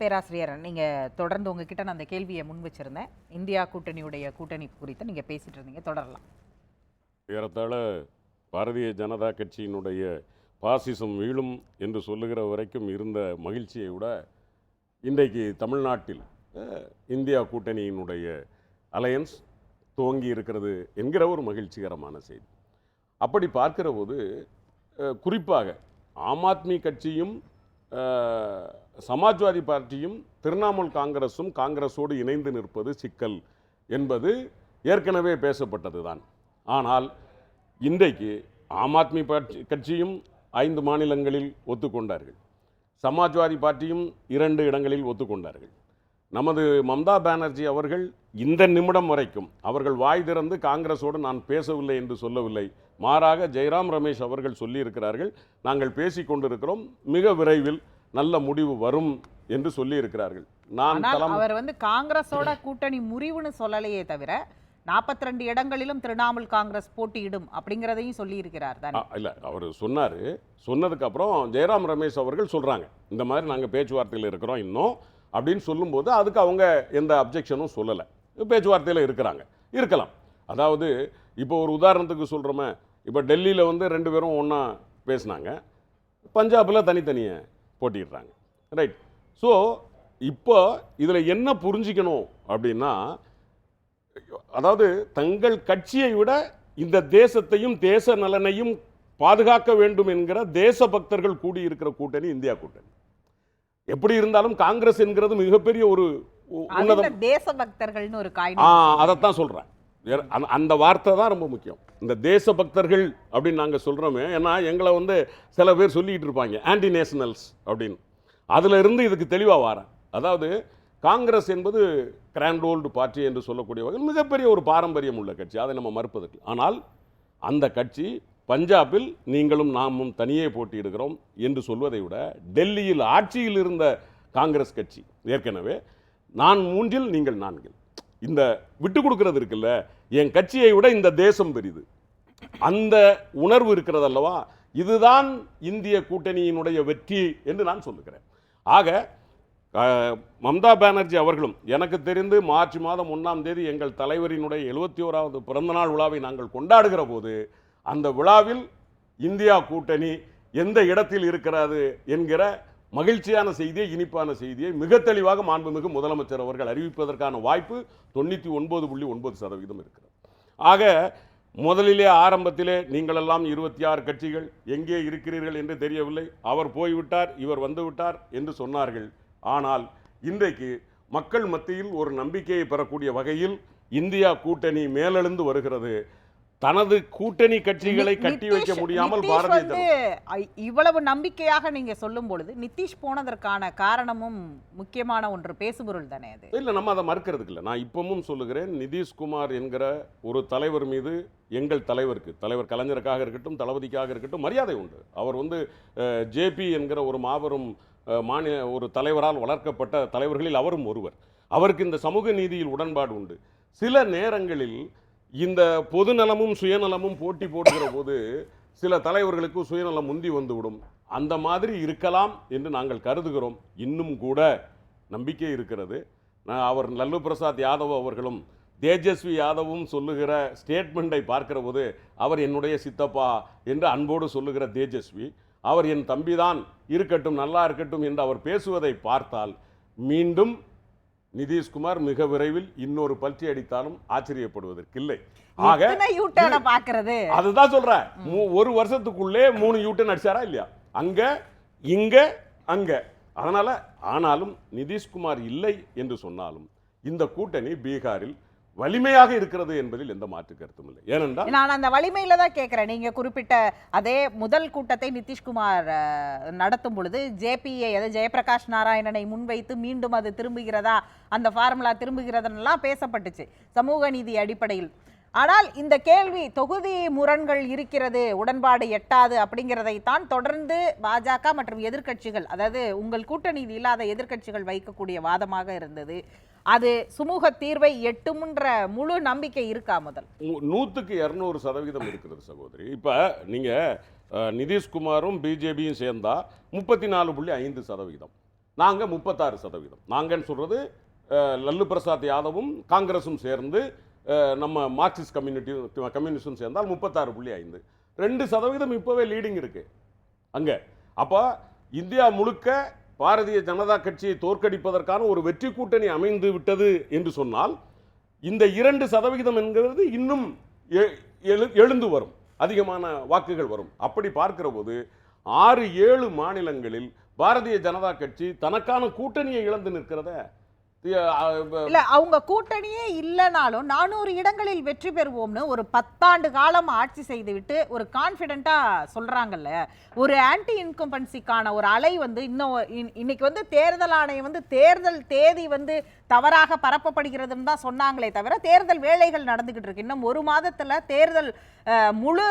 பேராசிரியர் நீங்கள் தொடர்ந்து உங்ககிட்ட நான் அந்த கேள்வியை முன் வச்சிருந்தேன். இந்தியா கூட்டணியுடைய கூட்டணி குறித்து நீங்கள் பேசிகிட்டு இருந்தீங்க. தொடரலாம். ஏறத்தாழ பாரதிய ஜனதா கட்சியினுடைய பாசிசம் வீழும் என்று சொல்லுகிற வரைக்கும் இருந்த மகிழ்ச்சியை விட இன்றைக்கு தமிழ்நாட்டில் இந்தியா கூட்டணியினுடைய அலையன்ஸ் துவங்கி இருக்கிறது என்கிற ஒரு மகிழ்ச்சிகரமான செய்தி. அப்படி பார்க்கிற போது குறிப்பாக ஆம் ஆத்மி கட்சியும் சமாஜ்வாதி பார்ட்டியும் திரிணாமுல் காங்கிரஸும் காங்கிரஸோடு இணைந்து நிற்பது சிக்கல் என்பது ஏற்கனவே பேசப்பட்டது தான் ஆனால் இன்றைக்கு ஆம் ஆத்மி பார்ட்டி கட்சியும் ஐந்து மாநிலங்களில் ஒத்துக்கொண்டார்கள். சமாஜ்வாதி பார்ட்டியும் இரண்டு இடங்களில் ஒத்துக்கொண்டார்கள். நமது மம்தா பானர்ஜி அவர்கள் இந்த நிமிடம் வரைக்கும் அவர்கள் வாய் திறந்து காங்கிரஸோடு நான் பேசவில்லை என்று சொல்லவில்லை. மாறாக ஜெயராம் ரமேஷ் அவர்கள் சொல்லியிருக்கிறார்கள். நாங்கள் பேசிக்கொண்டிருக்கிறோம். மிக விரைவில் நல்ல முடிவு வரும் என்று சொல்லியிருக்கிறார்கள். நான் ஆனால் தலைமை அவர் வந்து காங்கிரஸோட கூட்டணி முறிவுன்னு சொல்லலையே தவிர 42 இடங்களிலும் திரிணாமுல் காங்கிரஸ் போட்டியிடும் அப்படிங்கிறதையும் சொல்லி இருக்கிறார் தானே இல்லை அவர் சொன்னார். சொன்னதுக்கப்புறம் ஜெயராம் ரமேஷ் அவர்கள் சொல்கிறாங்க இந்த மாதிரி நாங்கள் பேச்சுவார்த்தையில் இருக்கிறோம் இன்னும் அப்படின்னு சொல்லும்போது அதுக்கு அவங்க எந்த அப்ஜெக்ஷனும் சொல்லலை. பேச்சுவார்த்தையில் இருக்கிறாங்க. இருக்கலாம். அதாவது இப்போ ஒரு உதாரணத்துக்கு சொல்கிறோமே இப்போ டெல்லியில் வந்து ரெண்டு பேரும் ஒன்றா பேசினாங்க. பஞ்சாபில் தனித்தனியை. போட்டிடுறாங்க. ரைட் ஸோ இப்போ இதில் என்ன புரிஞ்சிக்கணும் அப்படின்னா அதாவது தங்கள் கட்சியை விட இந்த தேசத்தையும் தேச நலனையும் பாதுகாக்க வேண்டும் என்கிற தேச பக்தர்கள் கூடியிருக்கிற கூட்டணி இந்தியா கூட்டணி. எப்படி இருந்தாலும் காங்கிரஸ் என்கிறது மிகப்பெரிய ஒரு உன்னதம். இந்த தேசபக்தர்கள்னு ஒரு அதைத்தான் சொல்கிறேன் அந்த வார்த்தை தான் ரொம்ப முக்கியம். இந்த தேச பக்தர்கள் அப்படின்னு நாங்கள் சொல்கிறோமே ஏன்னா எங்களை வந்து சில பேர் சொல்லிக்கிட்டு இருப்பாங்க ஆன்டி நேஷனல்ஸ் அப்படின்னு. அதில் இருந்து இதுக்கு தெளிவாக வரேன். அதாவது காங்கிரஸ் என்பது கிராண்ட் ஓல்டு பார்ட்டி என்று சொல்லக்கூடிய வகையில் மிகப்பெரிய ஒரு பாரம்பரியம் உள்ள கட்சி. அதை நம்ம மறுப்பதற்கு. ஆனால் அந்த கட்சி பஞ்சாபில் நீங்களும் நாமும் தனியே போட்டியிடுகிறோம் என்று சொல்வதை விட டெல்லியில் ஆட்சியில் இருந்த காங்கிரஸ் கட்சி. ஏற்கனவே நான் மூன்றில் நீங்கள் நான்கில். இந்த விட்டு கொடுக்கறது இருக்குல்ல என் கட்சியை விட இந்த தேசம் பெரிது. அந்த உணர்வு இருக்கிறது அல்லவா? இதுதான் இந்திய கூட்டணியினுடைய வெற்றி என்று நான் சொல்லுகிறேன். ஆக மம்தா பானர்ஜி அவர்களும் எனக்கு தெரிந்து மார்ச் மாதம் ஒன்றாம் தேதி எங்கள் தலைவரினுடைய எழுபத்தி ஓராவது பிறந்தநாள் விழாவை நாங்கள் கொண்டாடுகிற போது அந்த விழாவில் இந்தியா கூட்டணி எந்த இடத்தில் இருக்கிறது என்கிற மகிழ்ச்சியான செய்தியை இனிப்பான செய்தியை மிக தெளிவாக மாண்புமிகு முதலமைச்சர் அவர்கள் அறிவிப்பதற்கான வாய்ப்பு தொண்ணூற்றி ஒன்பது புள்ளி ஒன்பது சதவீதம் இருக்கிறது. ஆக முதலிலே ஆரம்பத்திலே நீங்களெல்லாம் இருபத்தி ஆறு கட்சிகள் எங்கே இருக்கிறீர்கள் என்று தெரியவில்லை. அவர் போய்விட்டார் இவர் வந்துவிட்டார் என்று சொன்னார்கள். ஆனால் இன்றைக்கு மக்கள் மத்தியில் ஒரு நம்பிக்கையை பெறக்கூடிய வகையில் இந்தியா கூட்டணி மேலெழுந்து வருகிறது. தனது கூட்டணி கட்சிகளை கட்டி வைக்க முடியாமல் பாரதிய இவ்வளவு நம்பிக்கையாக நீங்க சொல்லும் பொழுது நிதிஷ் போனதற்கான காரணமும் முக்கியமான ஒன்று பேசுபொருள் தானே அது? இல்லை நம்ம அதை மறுக்கிறதுக்கு இல்லை. நான் இப்பவும் சொல்லுகிறேன் நிதிஷ்குமார் என்கிற ஒரு தலைவர் மீது எங்கள் தலைவருக்கு தலைவர் கலைஞருக்காக இருக்கட்டும் தளபதிக்காக இருக்கட்டும் மரியாதை உண்டு. அவர் வந்து ஜேபி என்கிற ஒரு மாபெரும் மாநில ஒரு தலைவரால் வளர்க்கப்பட்ட தலைவர்களில் அவரும் ஒருவர். அவருக்கு இந்த சமூக நீதியில் உடன்பாடு உண்டு. சில நேரங்களில் இந்த பொதுநலமும் சுயநலமும் போட்டி போடுகிற போது சில தலைவர்களுக்கு சுயநலம் முந்தி வந்துவிடும். அந்த மாதிரி இருக்கலாம் என்று நாங்கள் கருதுகிறோம். இன்னும் கூட நம்பிக்கை இருக்கிறது. நான் அவர் லல்லு பிரசாத் யாதவ் அவர்களும் தேஜஸ்வி யாதவும் சொல்லுகிற ஸ்டேட்மெண்ட்டை பார்க்கிற போது அவர் என்னுடைய சித்தப்பா என்று அன்போடு சொல்லுகிற தேஜஸ்வி அவர் என் தம்பிதான் இருக்கட்டும் நல்லா இருக்கட்டும் என்று அவர் பேசுவதை பார்த்தால் மீண்டும் நிதிஷ்குமார் மிக விரைவில் இன்னொரு பல்ட்டி அடித்தாலும் ஆச்சரியப்படுவதற்கில்லை. ஆக பாக்குறது அதுதான் சொல்றேன். ஒரு வருஷத்துக்குள்ளே மூணு யூட்டன் அடிச்சாரா இல்லையா? அங்க இங்க அங்க. அதனால ஆனாலும் நிதிஷ்குமார் இல்லை என்று சொன்னாலும் இந்த கூட்டணி பீகாரில் வலிமையாக இருக்கிறது என்பதில் எந்த மாற்று கருத்தும் இல்லை. ஏனென்றால் நான் அந்த வலிமையில தான் கேட்கிறேன் நீங்க குறிப்பிட்ட அதே முதல் கூட்டத்தை நிதிஷ்குமார் நடத்தும் பொழுது ஜேபிஏ அதாவது ஜெயபிரகாஷ் நாராயணனை முன்வைத்து மீண்டும் அது திரும்புகிறதா அந்த ஃபார்முலா திரும்புகிறதுன்னெல்லாம் பேசப்பட்டுச்சு சமூக நீதி அடிப்படையில். ஆனால் இந்த கேள்வி தொகுதி முரண்கள் இருக்கிறது உடன்பாடு எட்டாது அப்படிங்கிறதை தான் தொடர்ந்து பாஜக மற்றும் எதிர்க்கட்சிகள் அதாவது உங்கள் கூட்டணி இல்லாத எதிர்க்கட்சிகள் வைக்கக்கூடிய வாதமாக இருந்தது. அது சுமூக தீர்வை எட்டும்ன்ற முழு நம்பிக்கை இருக்கா முதல்? நூ- நூற்றுக்கு இரநூறு சதவீதம் இருக்கிறது சகோதரி. இப்போ நீங்கள் நிதிஷ்குமாரும் பிஜேபியும் சேர்ந்தா முப்பத்தி நாலு புள்ளி ஐந்து சதவீதம். நாங்கள் முப்பத்தாறு சதவீதம். நாங்கன்னு சொல்கிறது லல்லு பிரசாத் யாதவும் காங்கிரஸும் சேர்ந்து நம்ம மார்க்சிஸ்ட் கம்யூனிட்டி கம்யூனிஸ்டும் சேர்ந்தால் முப்பத்தாறு புள்ளி ஐந்து. ரெண்டு சதவீதம் இப்போவே லீடிங் இருக்குது அங்கே. அப்போ இந்தியா முழுக்க பாரதிய ஜனதா கட்சியை தோற்கடிப்பதற்கான ஒரு வெற்றி கூட்டணி அமைந்து விட்டது என்று சொன்னால் இந்த இரண்டு சதவிகிதம் என்கிறது இன்னும் எ- எழு- எழுந்து வரும் அதிகமான வாக்குகள் வரும். அப்படி பார்க்கிற போது ஆறு ஏழு மாநிலங்களில் பாரதிய ஜனதா கட்சி தனக்கான கூட்டணியை இழந்து நிற்கிறத? இல்ல அவங்க கூட்டணியே இல்லைனாலும் நானூறு இடங்களில் வெற்றி பெறுவோம்னு ஒரு பத்தாண்டு காலம் ஆட்சி செய்துவிட்டு ஒரு கான்ஃபிடென்ட்டா சொல்றாங்கல்ல. ஒரு ஆன்டி இன்கம்பன்சிக்கான ஒரு அலை வந்து இன்னும் இன்- இன்னைக்கு வந்து தேர்தல் ஆணையம் வந்து தேர்தல் தேதி வந்து தவறாக பரப்பப்படுகிறதுன்னு தான் சொன்னாங்களே தவிர தேர்தல் வேலைகள் நடந்துகிட்டு இருக்கு. இன்னும் ஒரு மாதத்துல தேர்தல் முழு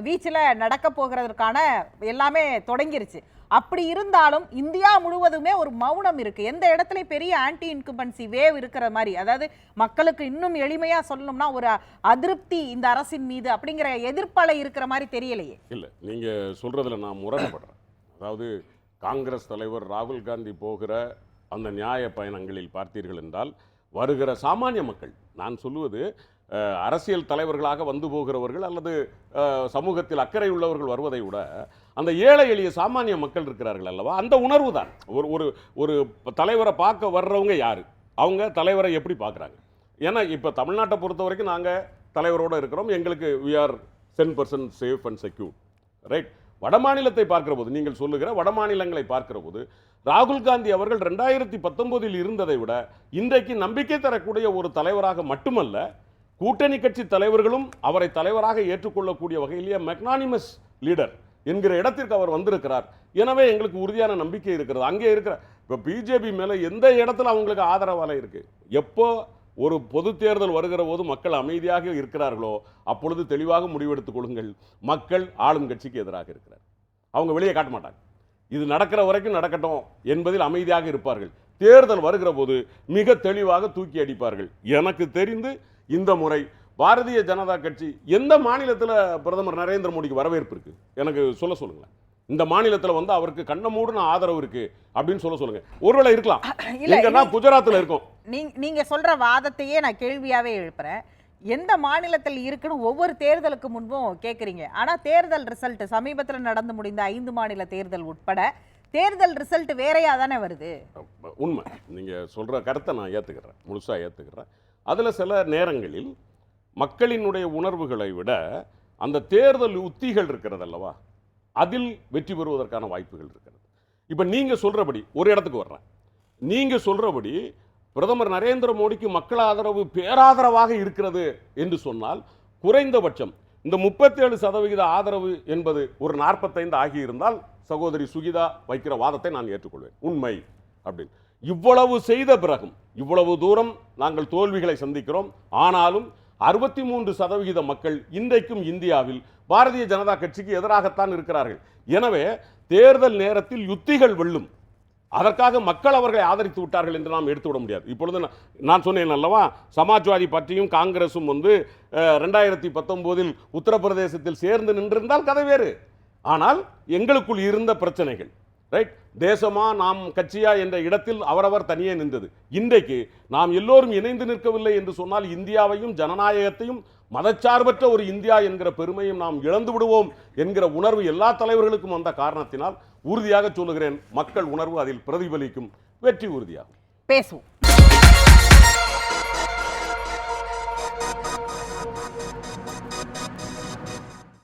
வீச்சில் நடக்க போகிறதுக்கான எல்லாமே தொடங்கிருச்சு. அப்படி இருந்தாலும் இந்தியா முழுவதுமே ஒரு மௌனம் இருக்கு. எந்த இடத்துல பெரிய ஆன்டி இன்கும்பன்சி வேவ் இருக்கிற மாதிரி. அதாவது மக்களுக்கு இன்னும் எளிமையா சொல்லணும்னா ஒரு அதிருப்தி இந்த அரசின் மீது அப்படிங்கிற எதிர்ப்பலை இருக்கிற மாதிரி தெரியலையே. இல்லை நீங்கள் சொல்றதுல நான் முரண்படுறேன். அதாவது காங்கிரஸ் தலைவர் ராகுல் காந்தி போகிற அந்த நியாய பயணங்களில் பார்த்தீர்கள் என்றால் வருகிற சாமானிய மக்கள் நான் சொல்லுவது அரசியல் தலைவர்களாக வந்து போகிறவர்கள் அல்லது சமூகத்தில் அக்கறை உள்ளவர்கள் வருவதை விட அந்த ஏழை எளிய சாமானிய மக்கள் இருக்கிறார்கள் அல்லவா? அந்த உணர்வு தான். ஒரு ஒரு ஒரு தலைவரை பார்க்க வர்றவங்க யார்? அவங்க தலைவரை எப்படி பார்க்குறாங்க? ஏன்னா இப்போ தமிழ்நாட்டை பொறுத்த வரைக்கும் நாங்கள் தலைவரோடு இருக்கிறோம். எங்களுக்கு we are ten percent safe and secure right வடமாநிலத்தை பார்க்கிற போது நீங்கள் சொல்லுகிற வடமாநிலங்களை பார்க்கிற போது ராகுல் காந்தி அவர்கள் ரெண்டாயிரத்தி பத்தொன்பதில் இருந்ததை விட இன்றைக்கு நம்பிக்கை தரக்கூடிய ஒரு தலைவராக மட்டுமல்ல கூட்டணி கட்சி தலைவர்களும் அவரை தலைவராக ஏற்றுக்கொள்ளக்கூடிய வகையிலேயே மெக்னானிமஸ் லீடர் என்கிற இடத்திற்கு அவர் வந்திருக்கிறார். எனவே எங்களுக்கு உறுதியான நம்பிக்கை இருக்கிறது. அங்கே இருக்கிற இப்போ பிஜேபி மேலே எந்த இடத்துல அவங்களுக்கு ஆதரவால இருக்குது எப்போ ஒரு பொது தேர்தல் வருகிற போது மக்கள் அமைதியாக இருக்கிறார்களோ அப்பொழுது தெளிவாக முடிவெடுத்துக் கொள்ளுங்கள். மக்கள் ஆளும் கட்சிக்கு எதிராக இருக்கிறார். அவங்க வெளியே காட்ட மாட்டாங்க. இது நடக்கிற வரைக்கும் நடக்கட்டும் என்பதில் அமைதியாக இருப்பார்கள். தேர்தல் வருகிற போது மிக தெளிவாக தூக்கி அடிப்பார்கள். எனக்கு தெரிந்து இந்த முறை பாரதிய ஜனதா கட்சி எந்த மாநிலத்தில் பிரதமர் நரேந்திர மோடிக்கு வரவேற்பு இருக்கு? எனக்கு சொல்ல சொல்லுங்களேன். இந்த மாநிலத்தில் வந்து அவருக்கு கண்ண மூடுன ஆதரவு இருக்கு அப்படின்னு சொல்ல சொல்லுங்க. ஒருவேளை இருக்கலாம். இல்ல, எங்கன்னா குஜராத்தில் இருக்கும். நீங்க சொல்ற வாதத்தையே நான் கேள்வியாவே எழுப்புறேன். எந்த மாநிலத்தில் இருக்குன்னு ஒவ்வொரு தேர்தலுக்கு முன்பும் கேக்குறீங்க. ஆனா தேர்தல் ரிசல்ட் சமீபத்துல நடந்து முடிந்த ஐந்து மாநில தேர்தல் உட்பட தேர்தல் ரிசல்ட் வேறையா தானே வருது? உண்மை. நீங்கள் சொல்கிற கருத்தை நான் ஏற்றுக்கிறேன் முழுசாக ஏற்றுக்கிறேன் அதில் சில நேரங்களில் மக்களினுடைய உணர்வுகளை விட அந்த தேர்தல் உத்திகள் இருக்கிறது அல்லவா? அதில் வெற்றி பெறுவதற்கான வாய்ப்புகள் இருக்கிறது. இப்போ நீங்கள் சொல்கிறபடி ஒரு இடத்துக்கு வர்றேன். நீங்கள் சொல்கிறபடி பிரதமர் நரேந்திர மோடிக்கு மக்கள் ஆதரவு பேராதரவாக இருக்கிறது என்று சொன்னால் குறைந்தபட்சம் இந்த முப்பத்தேழு சதவிகித ஆதரவு என்பது ஒரு நாற்பத்தைந்து ஆகியிருந்தால் சகோதரி சுகிதா வைக்கிற வாதத்தை நான் ஏற்றுக்கொள்வேன். உண்மை அப்படின்னு. இவ்வளவு செய்த பிறகும் இவ்வளவு தூரம் நாங்கள் தோல்விகளை சந்திக்கிறோம். ஆனாலும் அறுபத்தி மூன்று சதவிகித மக்கள் இன்றைக்கும் இந்தியாவில் பாரதிய ஜனதா கட்சிக்கு எதிராகத்தான் இருக்கிறார்கள். எனவே தேர்தல் நேரத்தில் யுத்திகள் வெல்லும். அதற்காக மக்கள் அவர்களை ஆதரித்து விட்டார்கள் என்று நாம் எடுத்துவிட முடியாது. இப்பொழுது நான் நான் சொன்னேன் அல்லவா சமாஜ்வாதி பார்ட்டியும் காங்கிரஸும் வந்து ரெண்டாயிரத்தி பத்தொம்போதில் உத்தரப்பிரதேசத்தில் சேர்ந்து நின்றிருந்தால் கதை வேறு. ஆனால் எங்களுக்குள் இருந்த பிரச்சனைகள் ரைட் தேசமா நாம் கட்சியா என்ற இடத்தில் அவரவர் தனியே நின்றது. இன்றைக்கு நாம் எல்லோரும் இணைந்து நிற்கவில்லை என்று சொன்னால் இந்தியாவையும் ஜனநாயகத்தையும் மதச்சார்பற்ற ஒரு இந்தியா என்கிற பெருமையும் நாம் இழந்து விடுவோம் என்கிற உணர்வு எல்லா தலைவர்களுக்கும் வந்த காரணத்தினால் உறுதியாக சொல்லுகிறேன். மக்கள் உணர்வு அதில் பிரதிபலிக்கும். வெற்றி உறுதியாகும். பேசுவோம்.